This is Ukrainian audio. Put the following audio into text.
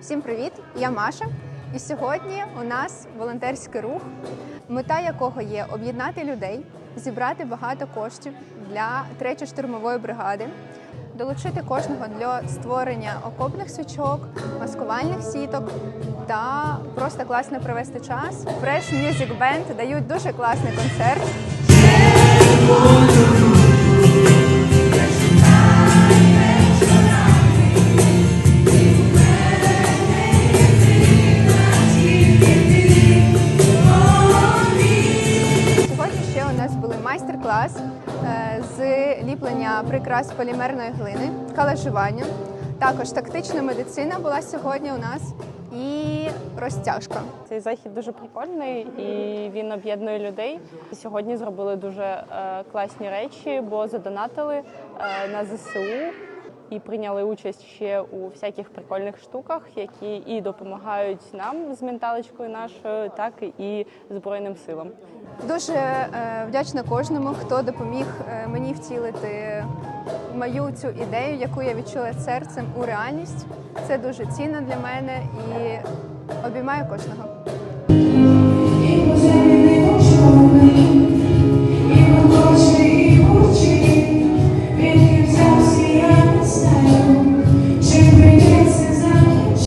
Всім привіт! Я Маша. І сьогодні у нас волонтерський рух, мета якого є об'єднати людей, зібрати багато коштів для третьої штурмової бригади, долучити кожного для створення окопних свічок, маскувальних сіток та просто класно провести час. Fresh Music Band дають дуже класний концерт. У нас були майстер-клас е, з ліплення прикрас полімерної глини, калашування. Також тактична медицина була сьогодні у нас і розтяжка. Цей захід дуже прикольний і він об'єднує людей. Сьогодні зробили дуже е, класні речі, бо задонатили е, на ЗСУ і прийняли участь ще у всяких прикольних штуках, які і допомагають нам з менталочкою нашою, так і Збройним силам. Дуже е, вдячна кожному, хто допоміг е, мені втілити мою цю ідею, яку я відчула серцем у реальність. Це дуже цінно для мене і обіймаю кожного.